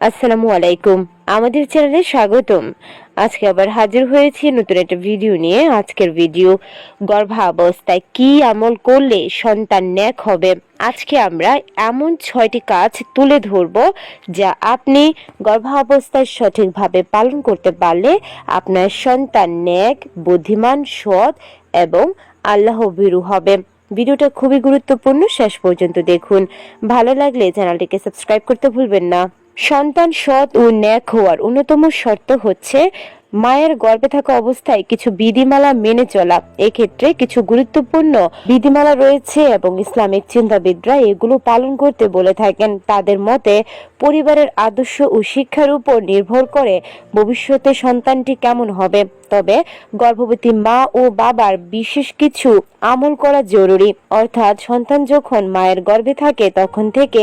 আসসালামু আলাইকুম। আমাদের চ্যানেলে স্বাগতম। আজকে আবার হাজির হয়েছি নতুন একটা ভিডিও নিয়ে। আজকের ভিডিও, গর্ভাবস্থায় কি আমল করলে সন্তান ন্যাক হবে? আজকে আমরা এমন ছয়টি কাজ তুলে ধরব যা আপনি গর্ভাবস্থায় সঠিকভাবে পালন করতে পারলে আপনার সন্তান ন্যাক বুদ্ধিমান, সৎ এবং আল্লাহ ভীরু হবে। ভিডিওটা খুবই গুরুত্বপূর্ণ। শেষ পর্যন্ত দেখুন। ভালো লাগলে চ্যানেলটিকে সাবস্ক্রাইব করতে ভুলবেন না। সন্তান সৎ ও ন্যাক হওয়ার অন্যতম শর্ত হচ্ছে মায়ের গর্ভে থাকা অবস্থায় কিছু বিধিমালা মেনে চলা। এক্ষেত্রে কিছু গুরুত্বপূর্ণ বিধিমালা রয়েছে এবং ইসলামিক চিন্তাবিদরা এগুলো পালন করতে বলে থাকেন। তাদের মতে, পরিবারের আদর্শ ও শিক্ষার উপর নির্ভর করে ভবিষ্যতে সন্তানটি কেমন হবে। তবে গর্ভবতী মা ও বাবার বিশেষ কিছু আমল করা জরুরি। অর্থাৎ সন্তান যখন মায়ের গর্ভে থাকে, তখন থেকে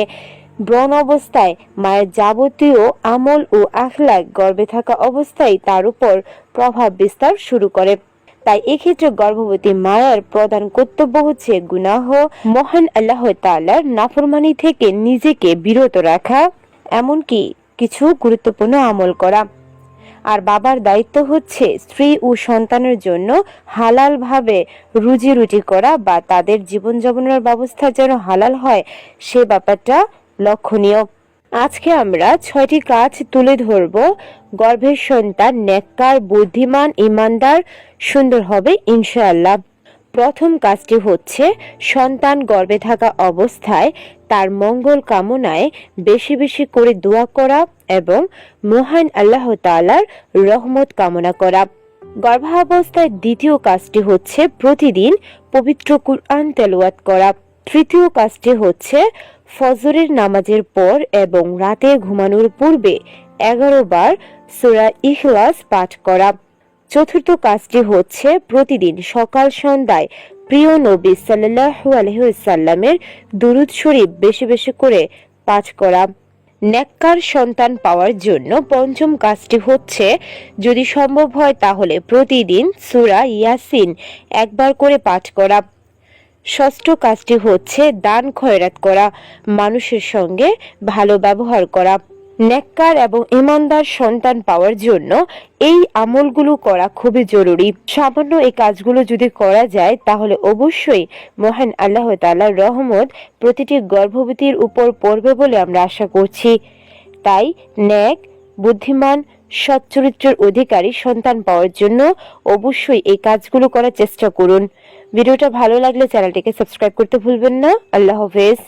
ব্রণ অবস্থায়, মায়ের যাবতীয় আমল ও আখলাক গর্ভে থাকা অবস্থায় তার উপর প্রভাব বিস্তার শুরু করে। তাই এক্ষেত্রে গর্ভবতী মায়ের প্রধান কর্তব্য হচ্ছে গুনাহ, মহান আল্লাহ তাআলার নাফরমানি থেকে নিজেকে বিরত রাখা, এমনকি কিছু গুরুত্বপূর্ণ আমল করা। আর বাবার দায়িত্ব হচ্ছে স্ত্রী ও সন্তানের জন্য হালালভাবে রুজি রুটি করা বা তাদের জীবনযাপনের ব্যবস্থা যেন হালাল হয়, সে ব্যাপারটা লক্ষণীয়। আজকে আমরা ছয়টি কাজ তুলে ধরব। গর্ভের সন্তান নেককার বুদ্ধিমান, ইমানদার, সুন্দর হবে ইনশাআল্লাহ। প্রথম কাজটি হচ্ছে সন্তান গর্ভে থাকা অবস্থায় তার মঙ্গল কামনায় বেশি বেশি করে দোয়া করা এবং মহান আল্লাহ তাআলার রহমত কামনা করা। গর্ভাবস্থায় দ্বিতীয় কাজটি হচ্ছে প্রতিদিন পবিত্র কুরআন তেলোয়াত করা। তৃতীয় কাজটি হচ্ছে ফজরের নামাজের পর এবং রাতে ঘুমানোর পূর্বে এগারো বার সূরা ইখলাস পাঠ করা। চতুর্থ কাজটি হচ্ছে প্রতিদিন সকাল সন্ধ্যায় প্রিয় নবী সাল্লাল্লাহু আলাইহি ওয়াসাল্লামের দুরূদ শরীফ বেশি বেশি করে পাঠ করা। নেককার সন্তান পাওয়ার জন্য পঞ্চম কাজটি হচ্ছে, যদি সম্ভব হয় তাহলে প্রতিদিন সূরা ইয়াসিন একবার করে পাঠ করা। ষষ্ঠ কাজটি হচ্ছে দান খয়রাত করা, মানুষের সঙ্গে ভালো ব্যবহার করা। নেককার এবং ইমানদার সন্তান পাওয়ার জন্য এই আমলগুলো করা খুবই জরুরি। সামান্য এই কাজগুলো যদি করা যায়, তাহলে অবশ্যই মহান আল্লাহ তাআলার রহমত প্রতিটি গর্ভবতীর উপর পড়বে বলে আমরা আশা করছি। তাই ন্যাক বুদ্ধিমান সচ্চরিত্রের অধিকারী সন্তান পাওয়ার জন্য অবশ্যই এই কাজগুলো করার চেষ্টা করুন। ভিডিওটা ভালো লাগলে চ্যানেলটিকে সাবস্ক্রাইব করতে ভুলবেন না। আল্লাহ হাফেজ।